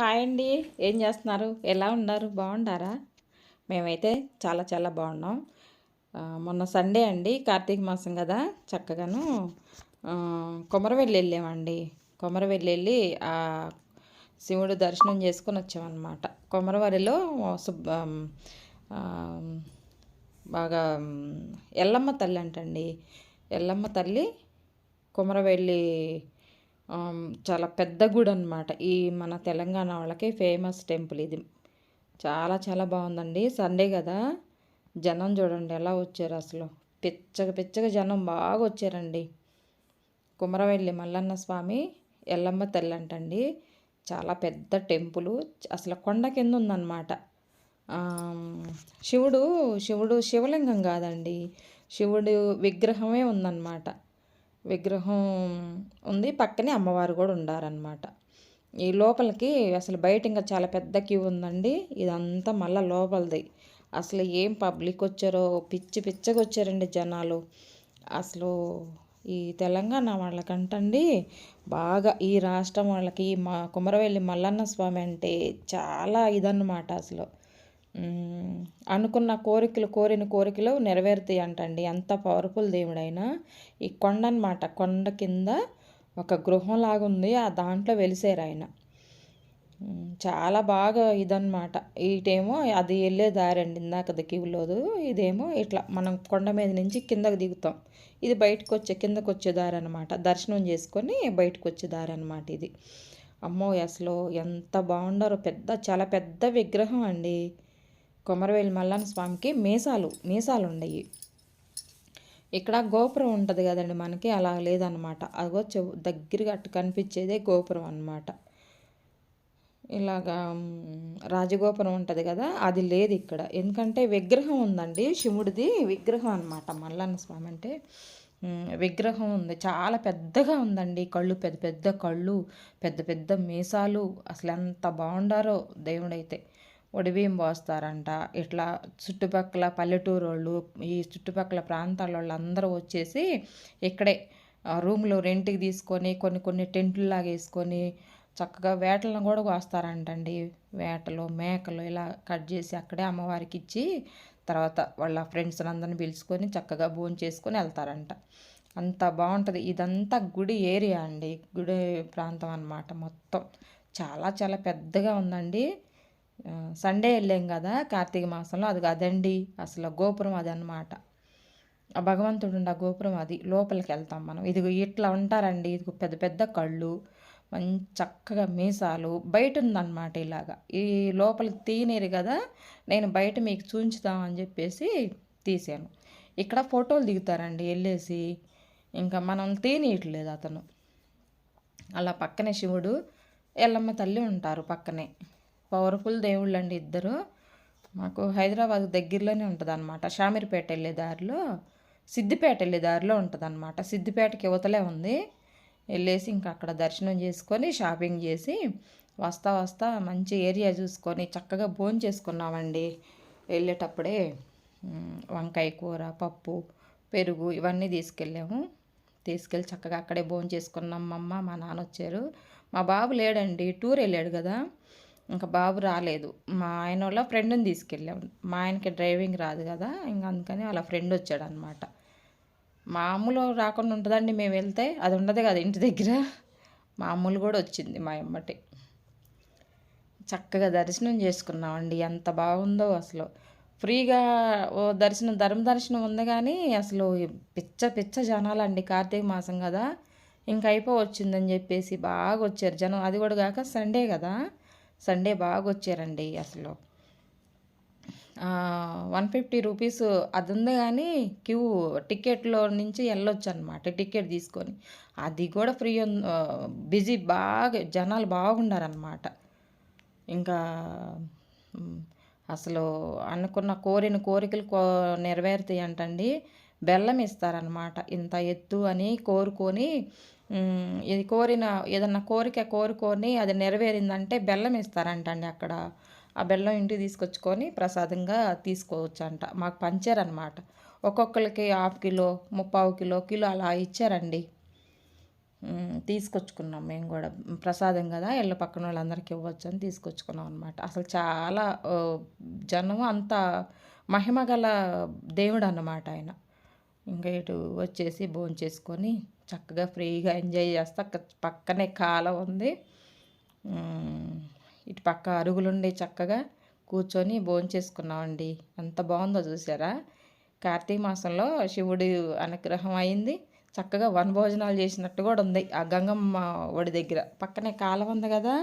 Hi అండి. ఏం చేస్తున్నారు? ఎలా ఉన్నారు? బాగుండారా? మేమైతే చాలా చాలా బాగున్నాం. మొన్న సండే అండి కార్తీక మాసం కదా చక్కగాను కొమరవెల్లి వెళ్ళామండి. కొమరవెల్లి వెళ్ళి ఆ శివుడు దర్శనం చేసుకొని వచ్చామన్నమాట. కొమరవరిలో సుబ్బ బాగా ఎల్లమ్మ తల్లి అంటండి. ఎల్లమ్మ తల్లి కొమరవెల్లి చాలా పెద్ద గుడి అనమాట ఈ మన తెలంగాణ వాళ్ళకి ఫేమస్ టెంపుల్ ఇది. చాలా చాలా బాగుందండి. సండే కదా. జనం చూడండి ఎలా వచ్చారు అసలు. పిచ్చగా పిచ్చగా జనం బాగా వచ్చారండి. కుమరవెల్లి మల్లన్న స్వామి ఎల్లమ్మ తల్లి అంటండి. చాలా పెద్ద టెంపుల్. అసలు కొండ కింద ఉందన్నమాట. శివుడు శివుడు శివలింగం కాదండి. శివుడు విగ్రహమే ఉందన్నమాట. విగ్రహం ఉంది. పక్కనే అమ్మవారు కూడా ఉండారనమాట ఈ లోపలికి అసలు బయట ఇంకా చాలా పెద్ద క్యూ ఉందండి. ఇదంతా మళ్ళీ లోపలిది. అసలు ఏం పబ్లిక్ వచ్చారో పిచ్చి పిచ్చగా వచ్చారండి జనాలు. అసలు ఈ తెలంగాణ వాళ్ళకంటండి బాగా ఈ రాష్ట్రం వాళ్ళకి ఈ మా కుమరవెల్లి మల్లన్న స్వామి అంటే చాలా ఇదన్నమాట అసలు. అనుకున్న కోరికలు కోరిన కోరికలు నెరవేరుతాయి అంటండి ఎంత పవర్ఫుల్ దేవుడైనా. ఈ కొండ అనమాట కొండ కింద ఒక గృహం లాగుంది ఉంది ఆ దాంట్లో వెలిసారు ఆయన. చాలా బాగా ఇదన్నమాట. ఇటేమో అది వెళ్ళే దారి అండి ఇందాకది క్యూలోదు ఇదేమో ఇట్లా మనం కొండ మీద నుంచి కిందకు దిగుతాం. ఇది బయటకు వచ్చే కిందకు వచ్చే దారి అనమాట దర్శనం చేసుకొని బయటకు వచ్చే దారి అనమాట ఇది. అమ్మో అసలు ఎంత బాగుండారో. పెద్ద చాలా పెద్ద విగ్రహం అండి. కొమరవేలి మల్లన్న స్వామికి మీసాలు మీసాలు ఉండయి ఇక్కడ గోపురం ఉంటుంది కదండి మనకి అలా లేదనమాట అదిగో చెవు దగ్గరగా అట్టు కనిపించేదే గోపురం అన్నమాట. ఇలాగా రాజగోపురం ఉంటుంది కదా అది లేదు ఇక్కడ. ఎందుకంటే విగ్రహం ఉందండి శివుడిది విగ్రహం అనమాట మల్లన్న స్వామి అంటే విగ్రహం ఉంది. చాలా పెద్దగా ఉందండి కళ్ళు పెద్ద పెద్ద కళ్ళు పెద్ద పెద్ద మీసాలు. అసలు ఎంత బాగుండారో దేవుడైతే. ఒడిబియ్యం పోస్తారంట. ఇట్లా చుట్టుపక్కల పల్లెటూరు వాళ్ళు ఈ చుట్టుపక్కల ప్రాంతాల వాళ్ళు అందరూ వచ్చేసి ఇక్కడే రూమ్లు రూమ్లో రెంట్కి తీసుకొని కొన్ని కొన్ని టెంట్లు లాగా వేసుకొని చక్కగా వేటలను కూడా కోస్తారంటండి. వేటలు మేకలు ఇలా కట్ చేసి అక్కడే అమ్మవారికి ఇచ్చి తర్వాత వాళ్ళ ఫ్రెండ్స్ అందరిని పిలుచుకొని చక్కగా భోజనం చేసుకొని వెళ్తారంట. అంత బాగుంటుంది. ఇదంతా గుడి ఏరియా అండి. గుడి ప్రాంతం అన్నమాట మొత్తం. చాలా చాలా పెద్దగా ఉందండి. సండే వెళ్ళాం కదా కార్తీక మాసంలో. అది అదండి అసలు గోపురం అది అన్నమాట. ఆ భగవంతుడు ఉండే గోపురం అది. లోపలికి వెళ్తాం మనం. ఇది ఇట్లా ఉంటారండి. ఇది పెద్ద పెద్ద కళ్ళు మంచి చక్కగా మీసాలు. బయట ఉందన్నమాట ఇలాగా. ఈ లోపలికి తీనేరు కదా నేను బయట మీకు చూంచుదామని చెప్పేసి తీసాను. ఇక్కడ ఫోటోలు దిగుతారండి వెళ్ళేసి. ఇంకా మనం తీనియట్లేదు అతను. అలా పక్కనే శివుడు ఎల్లమ్మ తల్లి ఉంటారు పక్కనే. పవర్ఫుల్ దేవుళ్ళు అండి ఇద్దరు. మాకు హైదరాబాద్ దగ్గరలోనే ఉంటుంది అనమాట షామీర్పేట వెళ్ళే దారిలో సిద్దిపేట వెళ్ళే దారిలో ఉంటుంది అనమాట సిద్దిపేటకి యువతలే ఉంది. వెళ్ళేసి ఇంకా అక్కడ దర్శనం చేసుకొని షాపింగ్ చేసి వస్తా వస్తా మంచి ఏరియా చూసుకొని చక్కగా భోజనం చేసుకున్నామండి. వెళ్ళేటప్పుడే వంకాయ కూర పప్పు పెరుగు ఇవన్నీ తీసుకెళ్ళాము. తీసుకెళ్ళి చక్కగా అక్కడే భోజనం చేసుకున్నాం. మా అమ్మ మా నాన్న వచ్చారు. మా బాబు లేడండి టూర్ వెళ్ళాడు కదా. ఇంకా బాబు రాలేదు. మా ఆయన వాళ్ళ ఫ్రెండ్ని తీసుకెళ్ళాం. మా ఆయనకి డ్రైవింగ్ రాదు కదా ఇంకా అందుకని వాళ్ళ ఫ్రెండ్ వచ్చాడు అనమాట మామూలు రాకుండా ఉంటుందండి మేము వెళ్తే అది ఉండదు కదా ఇంటి దగ్గర. మామూలు కూడా వచ్చింది మా అమ్మటి. చక్కగా దర్శనం చేసుకున్నామండి. ఎంత బాగుందో అసలు. ఫ్రీగా ఓ దర్శనం ధర్మ దర్శనం ఉంది కానీ అసలు పిచ్చ పిచ్చ జనాలండి. కార్తీక మాసం కదా. ఇంక అయిపోవచ్చిందని చెప్పేసి బాగా వచ్చారు జనం. అది కూడా కాక సండే కదా. సండే బాగా వచ్చారండి అసలు వన్ ఫిఫ్టీ రూపీస్ అది ఉంది కానీ క్యూ టికెట్లో నుంచి వెళ్ళొచ్చు అనమాట టికెట్ తీసుకొని. అది కూడా ఫ్రీ బిజీ బాగా జనాలు బాగుండారనమాట. ఇంకా అసలు అనుకున్న కోరిన కోరికలు కో నెరవేరుతాయి అంటండి బెల్లం ఇస్తారనమాట ఇంత ఎత్తు అని కోరుకొని ఇది కోరిన ఏదన్నా కోరిక కోరుకొని అది నెరవేరిందంటే బెల్లం ఇస్తారంటండి అక్కడ. ఆ బెల్లం ఇంటికి తీసుకొచ్చుకొని ప్రసాదంగా తీసుకోవచ్చు అంట మాకు పంచారనమాట ఒక్కొక్కరికి హాఫ్ కిలో ముప్పావు కిలో కిలో అలా ఇచ్చారండి. తీసుకొచ్చుకున్నాం మేము కూడా. ప్రసాదం కదా ఇళ్ళ పక్కన వాళ్ళందరికీ ఇవ్వచ్చు అని తీసుకొచ్చుకున్నాం అనమాట అసలు చాలా జనం అంత మహిమ గల దేవుడు అన్నమాట ఆయన. ఇంకా ఇటు వచ్చేసి భోంచేసుకొని చేసుకొని చక్కగా ఫ్రీగా ఎంజాయ్ చేస్తా. అక్క పక్కనే కాలం ఉంది. ఇటు పక్క అరుగులుండి చక్కగా కూర్చొని భోంచేసుకున్నామండి ఎంత బాగుందో చూసారా? కార్తీక మాసంలో శివుడి అనుగ్రహం అయింది. చక్కగా వనభోజనాలు చేసినట్టు కూడా ఉంది ఆ గంగమ్మ ఒడి దగ్గర. పక్కనే కాలం ఉంది కదా?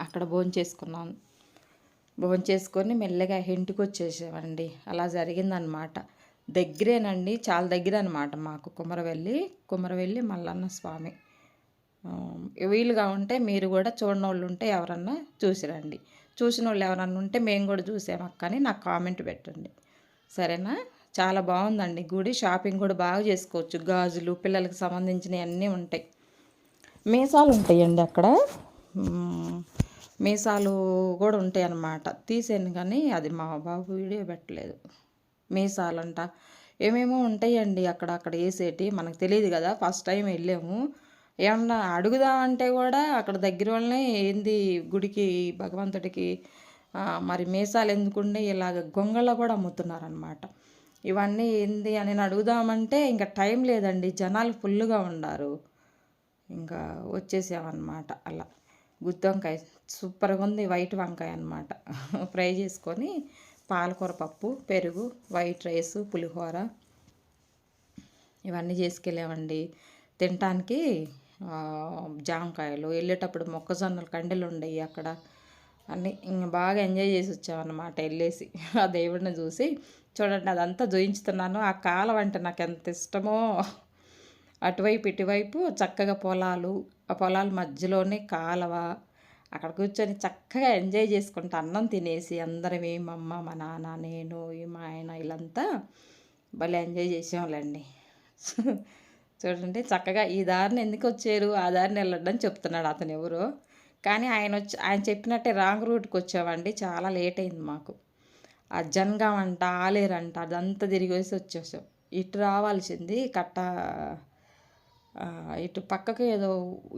అక్కడ భోంచేసుకున్నాం భోంచేసుకొని మెల్లగా ఇంటికి వచ్చేసామండి. అలా జరిగిందనమాట దగ్గరేనండి చాలా దగ్గర అనమాట మాకు కుమరవెల్లి కుమరవెల్లి మల్లన్న స్వామి. వీలుగా ఉంటే మీరు కూడా చూడని వాళ్ళు ఉంటే ఎవరన్నా చూసిరండి. చూసిన వాళ్ళు ఎవరన్నా ఉంటే మేము కూడా చూసాము అక్కని నాకు కామెంట్ పెట్టండి. సరేనా? చాలా బాగుందండి గుడి. షాపింగ్ కూడా బాగా చేసుకోవచ్చు. గాజులు పిల్లలకు సంబంధించినవి అన్నీ ఉంటాయి. మీసాలు ఉంటాయండి అక్కడ. మీసాలు కూడా ఉంటాయి అన్నమాట తీసాను కానీ అది మా బాబు వీడియో పెట్టలేదు. మీసాలంట. ఏమేమో ఉంటాయండి అక్కడ అక్కడ వేసేటి. మనకు తెలియదు కదా ఫస్ట్ టైం వెళ్ళాము. ఏమన్నా అడుగుదామంటే కూడా అక్కడ దగ్గర వాళ్ళనే ఏంది గుడికి భగవంతుడికి మరి మీసాలు ఎందుకుండే ఇలాగ గొంగళ్ళ కూడా అమ్ముతున్నారనమాట ఇవన్నీ ఏంది అని అడుగుదామంటే ఇంకా టైం లేదండి. జనాలు ఫుల్గా ఉండారు ఇంకా వచ్చేసామన్నమాట అలా. గుత్తి వంకాయ సూపర్గా ఉంది. వైట్ వంకాయ అనమాట ఫ్రై చేసుకొని పాలకూర పప్పు పెరుగు వైట్ రైస్ పులిహోర ఇవన్నీ చేసుకెళ్ళామండి. తినటానికి జామకాయలు వెళ్ళేటప్పుడు మొక్కజొన్నలు కండెలు ఉండేవి అక్కడ. అన్నీ ఇంకా బాగా ఎంజాయ్ చేసి వచ్చామన్నమాట వెళ్ళేసి. ఆ దేవుడిని చూసి చూడండి అదంతా జోయించుతున్నాను. ఆ కాలం అంటే నాకు ఎంత ఇష్టమో. అటువైపు ఇటువైపు చక్కగా పొలాలు ఆ పొలాల మధ్యలోనే కాలవ అక్కడ కూర్చొని చక్కగా ఎంజాయ్ చేసుకుంటూ అన్నం తినేసి అందరం ఈ మా అమ్మ మా నాన్న నేను మా ఆయన వీళ్ళంతా భలే ఎంజాయ్ చేసేవాళ్ళండి. చూడండి చక్కగా ఈ దారిని ఎందుకు వచ్చారు ఆ దారిని వెళ్ళడం చెప్తున్నాడు అతను ఎవరు. కానీ ఆయన వచ్చి ఆయన చెప్పినట్టే రాంగ్ రూట్కి వచ్చామండి చాలా లేట్ అయింది మాకు. ఆ జనగాం అంట ఆలేరంట అదంతా తిరిగేసి వచ్చేసాం. ఇటు రావాల్సింది కట్ట ఇటు పక్కకు ఏదో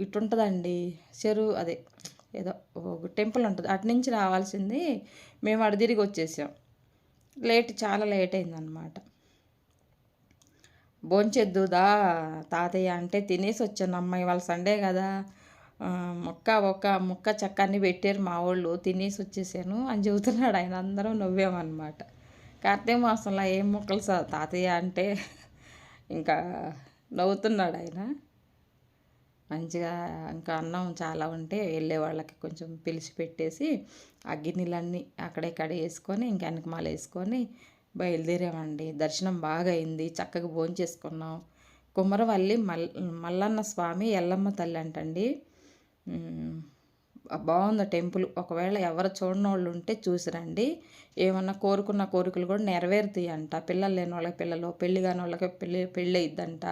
ఇటు ఉంటుందండి చెరువు అదే ఏదో ఒక టెంపుల్ ఉంటుంది. అటు నుంచి రావాల్సింది మేము అటు తిరిగి వచ్చేసాం. లేట్ చాలా లేట్ అయిందనమాట భోంచేద్దుదా తాతయ్య అంటే తినేసి వచ్చాను. అమ్మాయి వాళ్ళ సండే కదా. మొక్క ముక్క ఒక ముక్క చక్కని పెట్టారు మా వాళ్ళు. తినేసి వచ్చేసాను అని చెబుతున్నాడు ఆయన. అందరం నవ్వామన్నమాట. కార్తీక మాసంలో ఏం మొక్కలు సార్ తాతయ్య అంటే ఇంకా నవ్వుతున్నాడు ఆయన. మంచిగా ఇంకా అన్నం చాలా ఉంటే వెళ్ళే వాళ్ళకి కొంచెం పిలిచి పెట్టేసి ఆ గిన్నెలన్నీ అక్కడే కడిగేసుకొని ఇంకా వెనకమాల వేసుకొని బయలుదేరామండి. దర్శనం బాగా అయింది. చక్కగా భోంచేసుకున్నాం కుమరవల్లి మల్ మల్లన్న స్వామి ఎల్లమ్మ తల్లి అంటండి. బాగుంది టెంపుల్. ఒకవేళ ఎవరు చూడని వాళ్ళు ఉంటే చూసిరండి. ఏమన్నా కోరుకున్న కోరికలు కూడా నెరవేరుతాయి అంట పిల్లలు లేని వాళ్ళకి పిల్లలు పెళ్ళి కాని వాళ్ళకి పెళ్ళి పెళ్ళి అయిద్దంట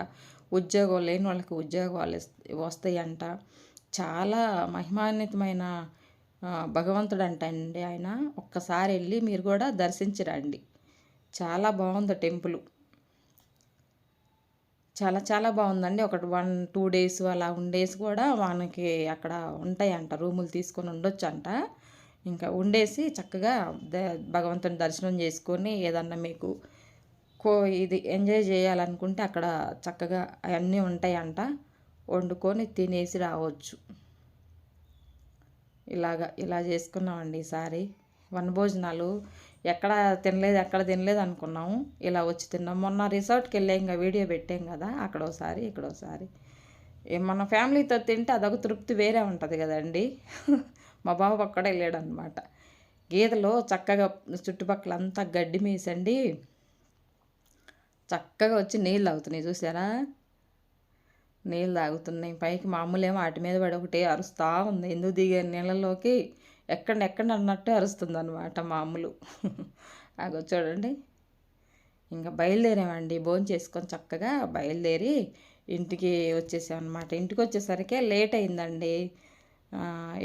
ఉద్యోగం లేని వాళ్ళకి ఉద్యోగాలు వస్తాయంట. చాలా మహిమాన్వితమైన భగవంతుడు అంట అండి ఆయన. ఒక్కసారి వెళ్ళి మీరు కూడా దర్శించరండి చాలా బాగుంది టెంపుల్. చాలా చాలా బాగుందండి. ఒకటి వన్ టూ డేస్ అలా ఉండేసి కూడా మనకి అక్కడ ఉంటాయంట. రూములు తీసుకొని ఉండొచ్చు అంట ఇంకా ఉండేసి చక్కగా ద భగవంతుని దర్శనం చేసుకొని ఏదన్నా మీకు కో ఇది ఎంజాయ్ చేయాలనుకుంటే అక్కడ చక్కగా అవన్నీ ఉంటాయంట. వండుకొని తినేసి రావచ్చు. ఇలాగా ఇలా చేసుకున్నామండి ఈసారి వనభోజనాలు ఎక్కడ తినలేదు ఎక్కడ తినలేదు అనుకున్నాము. ఇలా వచ్చి తిన్నాం. మొన్న రిసార్ట్కి వెళ్ళాం ఇంకా వీడియో పెట్టాం కదా అక్కడ ఒకసారి ఇక్కడ ఒకసారి మన ఫ్యామిలీతో తింటే అదొక తృప్తి వేరే ఉంటుంది కదండి. మా బాబు అక్కడ వెళ్ళాడు అనమాట గీతలో చక్కగా చుట్టుపక్కల అంతా గడ్డి మేసండి. చక్కగా వచ్చి నీళ్ళు తాగుతున్నాయి చూసారా నీళ్ళు తాగుతున్నాయి. పైకి మామూలేమో వాటి మీద పడి ఒకటి అరుస్తూ ఉంది. ఎందుకు దిగే నీళ్ళలోకి? ఎక్కడ ఎక్కడ అన్నట్టు అరుస్తుంది అనమాట మామూలు. అగో చూడండి. ఇంకా బయలుదేరామండి భోజనం చేసుకొని చక్కగా బయలుదేరి ఇంటికి వచ్చేసామన్నమాట. ఇంటికి వచ్చేసరికి లేట్ అయిందండి.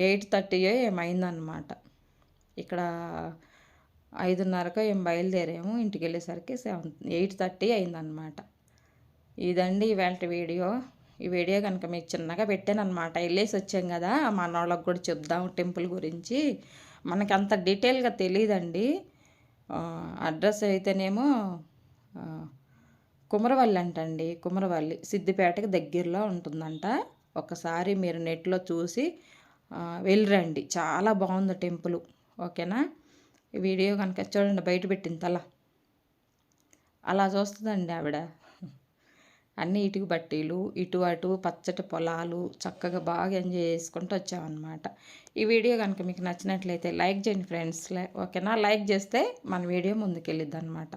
ఎయిట్ థర్టీ ఏమైందనమాట ఇక్కడ ఐదున్నరకు ఏం బయలుదేరాము. ఇంటికి వెళ్ళేసరికి సెవెన్ ఎయిట్ థర్టీ అయిందనమాట ఇదండి ఇవాళ వీడియో. ఈ వీడియో కనుక మీకు చిన్నగా పెట్టాను అనమాట వెళ్ళేసి వచ్చాం కదా మన వాళ్ళకి కూడా చెప్దాం టెంపుల్ గురించి. మనకి అంత డీటెయిల్గా తెలియదండి అడ్రస్ అయితేనేమో కుమరవల్లి అంటండి. కుమరవల్లి సిద్దిపేటకి దగ్గరలో ఉంటుందంట. ఒకసారి మీరు నెట్లో చూసి వెళ్ళిరండి చాలా బాగుంది టెంపుల్. ఓకేనా? వీడియో కనుక చూడండి బయట పెట్టిన తల. అలా చూస్తుందండి ఆవిడ. అన్నీ ఇటుకు బట్టీలు ఇటు అటు పచ్చటి పొలాలు చక్కగా బాగా ఎంజాయ్ చేసుకుంటూ వచ్చామన్నమాట. ఈ వీడియో కనుక మీకు నచ్చినట్లయితే లైక్ చేయండి ఫ్రెండ్స్. ఓకేనా? లైక్ చేస్తే మన వీడియో ముందుకెళ్ళిద్ది అనమాట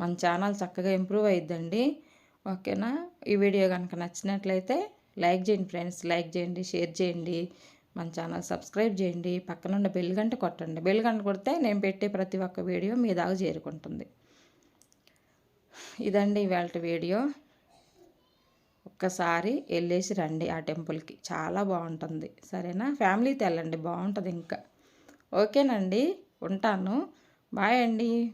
మన ఛానల్ చక్కగా ఇంప్రూవ్ అయిద్దండి. ఓకేనా? ఈ వీడియో కనుక నచ్చినట్లయితే లైక్ చేయండి ఫ్రెండ్స్. లైక్ చేయండి షేర్ చేయండి. మన ఛానల్ సబ్స్క్రైబ్ చేయండి. పక్కనున్న బెల్ గంట కొట్టండి. బెల్ గంట కొడితే నేను పెట్టే ప్రతి ఒక్క వీడియో మీ దాకా చేరుకుంటుంది. ఇదండి ఇవాళ వీడియో. ఒక్కసారి వెళ్ళేసి రండి ఆ టెంపుల్కి. చాలా బాగుంటుంది. సరేనా? ఫ్యామిలీతో వెళ్ళండి. బాగుంటుంది ఇంకా. ఓకేనండి. ఉంటాను. బాయ్ అండి.